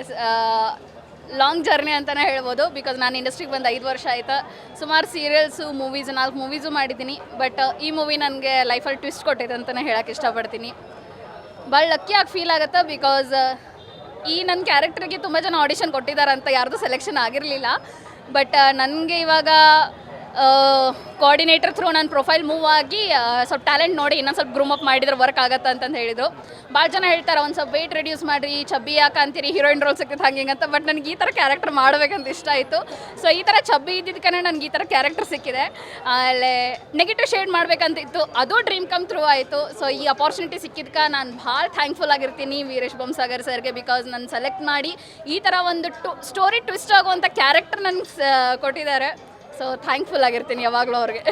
S long journey ಅಂತಲೇ ಹೇಳ್ಬೋದು because ನಾನು ಇಂಡಸ್ಟ್ರಿಗೆ ಬಂದು ಐದು ವರ್ಷ ಆಯಿತು. ಸುಮಾರು ಸೀರಿಯಲ್ಸು ಮೂವೀಸ್ ನಾಲ್ಕು ಮೂವೀಸು ಮಾಡಿದ್ದೀನಿ ಬಟ್ ಈ ಮೂವಿ ನನಗೆ ಲೈಫಲ್ಲಿ ಟ್ವಿಸ್ಟ್ ಕೊಟ್ಟಿದೆ ಅಂತಲೇ ಹೇಳೋಕ್ಕೆ ಇಷ್ಟಪಡ್ತೀನಿ. ಭಾಳ ಲಕ್ಕಿಯಾಗಿ ಫೀಲ್ ಆಗುತ್ತೆ ಬಿಕಾಸ್ ಈ ನನ್ನ ಕ್ಯಾರೆಕ್ಟರ್ಗೆ ತುಂಬ ಜನ ಆಡಿಷನ್ ಕೊಟ್ಟಿದ್ದಾರೆ ಅಂತ ಯಾರ್ದು ಸೆಲೆಕ್ಷನ್ ಆಗಿರಲಿಲ್ಲ ಬಟ್ ನನಗೆ ಇವಾಗ ಕೋಆರ್ಡಿನೇಟರ್ ಥ್ರೂ ನನ್ನ ಪ್ರೊಫೈಲ್ ಮೂವ್ ಆಗಿ ಸ್ವಲ್ಪ ಟ್ಯಾಲೆಂಟ್ ನೋಡಿ ಇನ್ನೊಂದು ಸ್ವಲ್ಪ ಗ್ರೂಮ್ ಅಪ್ ಮಾಡಿದ್ರೆ ವರ್ಕ್ ಆಗತ್ತೆ ಅಂತಂದು ಹೇಳಿದ್ರು ಭಾಳ ಜನ ಹೇಳ್ತಾರೆ, ಒಂದು ಸ್ವಲ್ಪ ವೆಯ್ಟ್ ರೆಡ್ಯೂಸ್ ಮಾಡಿರಿ ಚಬ್ಬಿ ಯಾಕೆ ಅಂತೀರಿ ಹೀರೋಯಿನ್ ರೋಲ್ ಸಿಗ್ತೈತೆ ಹಂಗೆ ಅಂತ ಬಟ್ ನನಗೆ ಈ ಥರ ಕ್ಯಾರೆಕ್ಟರ್ ಮಾಡಬೇಕಂತ ಇಷ್ಟ ಆಯಿತು. ಸೊ ಈ ಥರ ಚಬ್ಬಿ ಇದ್ದಿದ್ದಕ್ಕೆ ನನಗೆ ಈ ಥರ ಕ್ಯಾರೆಕ್ಟರ್ ಸಿಕ್ಕಿದೆ. ಆಮೇಲೆ ನೆಗೆಟಿವ್ ಶೇಡ್ ಮಾಡಬೇಕಂತಿತ್ತು ಅದು ಡ್ರೀಮ್ ಕಮ್ ಥ್ರೂ ಆಯಿತು. ಸೊ ಈ ಅಪಾರ್ಚುನಿಟಿ ಸಿಕ್ಕಿದ್ಕ ನಾನು ಭಾಳ ಥ್ಯಾಂಕ್ಫುಲ್ ಆಗಿರ್ತೀನಿ ವೀರೇಶ್ ಬೊಮ್ಸಾಗರ್ ಸರ್ಗೆ ಬಿಕಾಸ್ ನಾನು ಸೆಲೆಕ್ಟ್ ಮಾಡಿ ಈ ಥರ ಒಂದು ಟು ಸ್ಟೋರಿ ಟ್ವಿಸ್ಟ್ ಆಗುವಂಥ ಕ್ಯಾರೆಕ್ಟರ್ ನನಗೆ ಕೊಟ್ಟಿದ್ದಾರೆ. ಸೊ ಥ್ಯಾಂಕ್ಫುಲ್ ಆಗಿರ್ತೀನಿ ಯಾವಾಗಲೂ ಅವ್ರಿಗೆ.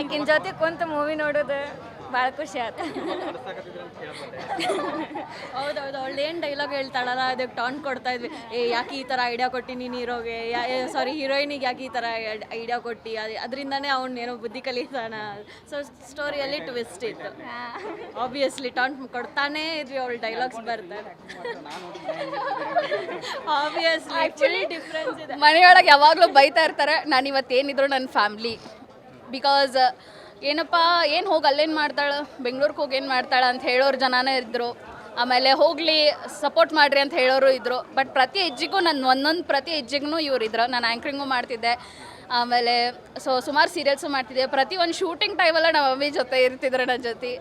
ಆಕಿನ ಜೊತೆ ಕುಂತು ಮೂವಿ ನೋಡೋದು. ಭಾಳ ಖುಷಿ ಆಯ್ತು. ಹೌದೌದು ಅವಳು ಏನು ಡೈಲಾಗ್ ಹೇಳ್ತಾಳಲ್ಲ ಅದಕ್ಕೆ ಟಾನ್ ಕೊಡ್ತಾ ಇದ್ವಿ. ಏ ಯಾಕೆ ಈ ಥರ ಐಡಿಯಾ ಕೊಟ್ಟಿ ನೀನು ಹೀರೋಗೆ? ಸಾರಿ ಹೀರೋಯಿನಿಗೆ ಯಾಕೆ ಈ ಥರ ಐಡಿಯಾ ಕೊಟ್ಟು? ಅದರಿಂದನೇ ಅವ್ನು ಏನೋ ಬುದ್ಧಿ ಕಲಿತಾನ. ಸೊ ಸ್ಟೋರಿಯಲ್ಲಿ ಟ್ವಿಸ್ಟ್ ಇತ್ತು. ಆಬ್ವಿಯಸ್ಲಿ ಟಾನ್ ಕೊಡ್ತಾನೇ ಇದ್ವಿ ಅವಳು ಡೈಲಾಗ್ಸ್ ಬರ್ತಾರೆ ಆಬ್ವಿಯಸ್ಲಿ ಫುಲ್ ಡಿಫ್ರೆನ್ಸ್ ಇದೆ. ಮನೆಯೊಳಗೆ ಯಾವಾಗಲೂ ಬೈತಾ ಇರ್ತಾರೆ ನಾನು ಇವತ್ತೇನಿದ್ರು ನನ್ನ ಫ್ಯಾಮ್ಲಿ ಬಿಕಾಸ್ ಏನಪ್ಪ, ಏನು ಹೋಗಿ ಅಲ್ಲೇನು ಮಾಡ್ತಾಳೆ? ಬೆಂಗ್ಳೂರಿಗೆ ಹೋಗಿ ಏನು ಮಾಡ್ತಾಳೆ ಅಂತ ಹೇಳೋರು ಜನನೇ ಇದ್ದರು ಆಮೇಲೆ ಹೋಗಲಿ ಸಪೋರ್ಟ್ ಮಾಡಿರಿ ಅಂತ ಹೇಳೋರು ಇದ್ದರು ಬಟ್ ಪ್ರತಿ ಹೆಜ್ಜೆಗೂ ನನ್ನ ಒಂದೊಂದು ಪ್ರತಿ ಹೆಜ್ಜೆಗೂ ಇವ್ರು ಇದ್ರು. ನಾನು ಆ್ಯಂಕ್ರಿಂಗು ಮಾಡ್ತಿದ್ದೆ. ಆಮೇಲೆ ಸೊ ಸುಮಾರು ಸೀರಿಯಲ್ಸು ಮಾಡ್ತಿದ್ದೆ. ಪ್ರತಿ ಒಂದು ಶೂಟಿಂಗ್ ಟೈಮಲ್ಲ ನಮ್ಮ ಮಮ್ಮಿ ಜೊತೆ ಇರ್ತಿದ್ರು ನನ್ನ ಜೊತೆ.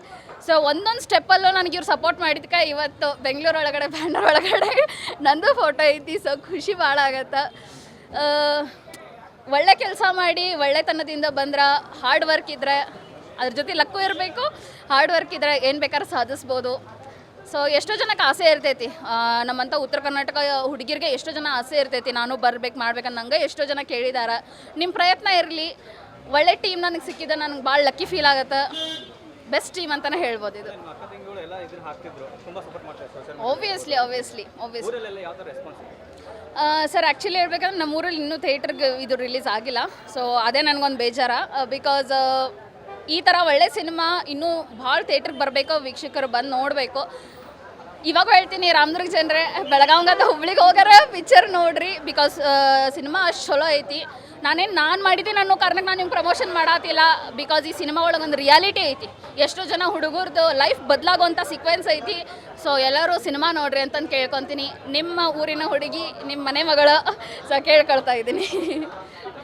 ಸೊ ಒಂದೊಂದು ಸ್ಟೆಪ್ಪಲ್ಲೂ ನನಗೆ ಇವ್ರು ಸಪೋರ್ಟ್ ಮಾಡಿದ್ಕೆ ಇವತ್ತು ಬೆಂಗಳೂರು ಒಳಗಡೆ ಬ್ಯಾನರ್ ಒಳಗಡೆ ನಂದು ಫೋಟೋ ಐತಿ. ಸೊ ಖುಷಿ ಭಾಳ ಆಗತ್ತೆ. ಒಳ್ಳೆ ಕೆಲಸ ಮಾಡಿ, ಒಳ್ಳೆತನದಿಂದ ಬಂದ್ರೆ ಹಾರ್ಡ್ ವರ್ಕ್ ಇದ್ರೆ ಅದ್ರ ಜೊತೆ ಲಕ್ಕು ಇರಬೇಕು ಹಾರ್ಡ್ ವರ್ಕ್ ಇದ್ರೆ ಏನು ಬೇಕಾದ್ರೂ ಸಾಧಿಸ್ಬೋದು. ಸೊ ಎಷ್ಟೋ ಜನಕ್ಕೆ ಆಸೆ ಇರ್ತೈತಿ. ನಮ್ಮಂಥ ಉತ್ತರ ಕರ್ನಾಟಕ ಹುಡುಗಿರಿಗೆ ಎಷ್ಟೋ ಜನ ಆಸೆ ಇರ್ತೈತಿ, ನಾನು ಬರ್ಬೇಕು ಮಾಡ್ಬೇಕಂತ ನಂಗೆ ಎಷ್ಟೋ ಜನ ಕೇಳಿದಾರೆ. ನಿಮ್ಮ ಪ್ರಯತ್ನ ಇರಲಿ. ಒಳ್ಳೆ ಟೀಮ್ ನನಗೆ ಸಿಕ್ಕಿದೆ ನನಗೆ ಭಾಳ ಲಕ್ಕಿ ಫೀಲ್ ಆಗುತ್ತೆ. ಬೆಸ್ಟ್ ಟೀಮ್ ಅಂತಾನೆ ಹೇಳ್ಬೋದು ಇದು. ಒಬ್ವಿಯಸ್ಲಿ ಒಬ್ವಿಯಸ್ಲಿ ಸರ್ ಆ್ಯಕ್ಚುಲಿ ಹೇಳ್ಬೇಕಂದ್ರೆ ನಮ್ಮೂರಲ್ಲಿ ಇನ್ನೂ ಥಿಯೇಟ್ರಿಗೆ ಇದು ರಿಲೀಸ್ ಆಗಿಲ್ಲ. ಸೊ ಅದೇ ನನಗೊಂದು ಬೇಜಾರ. ಬಿಕಾಸ್ ಈ ಥರ ಒಳ್ಳೆ ಸಿನಿಮಾ ಇನ್ನೂ ಭಾಳ ಥಿಯೇಟ್ರಿಗೆ ಬರಬೇಕು ವೀಕ್ಷಕರು ಬಂದು ನೋಡಬೇಕು. ಇವಾಗ ಹೇಳ್ತೀನಿ, ರಾಮದುರ್ಗ ಜನರೇ ಬೆಳಗಾವಂಗದ ಹುಬ್ಳಿಗೆ ಹೋಗಾರ ಪಿಕ್ಚರ್ ನೋಡ್ರಿ ಬಿಕಾಸ್ ಸಿನಿಮಾ ಅಷ್ಟು ಚಲೋ ಐತಿ. ನಾನೇನು ನಾನು ಮಾಡಿದ್ದೀನಿ ಅನ್ನೋ ಕಾರಣಕ್ಕೆ ನಾನು ನಿಮ್ಗೆ ಪ್ರಮೋಷನ್ ಮಾಡತ್ತಿಲ್ಲ ಬಿಕಾಸ್ ಈ ಸಿನಿಮಾ ಒಳಗೆ ಒಂದು ರಿಯಾಲಿಟಿ ಐತಿ. ಎಷ್ಟೋ ಜನ ಹುಡುಗರದು ಲೈಫ್ ಬದಲಾಗುವಂಥ ಸೀಕ್ವೆನ್ಸ್ ಐತಿ. ಸೊ ಎಲ್ಲರೂ ಸಿನಿಮಾ ನೋಡ್ರಿ ಅಂತಂದು ಕೇಳ್ಕೊತೀನಿ. ನಿಮ್ಮ ಊರಿನ ಹುಡುಗಿ ನಿಮ್ಮ ಮನೆ ಮಗಳು, ಸೊ ಕೇಳ್ಕೊಳ್ತಾ ಇದ್ದೀನಿ.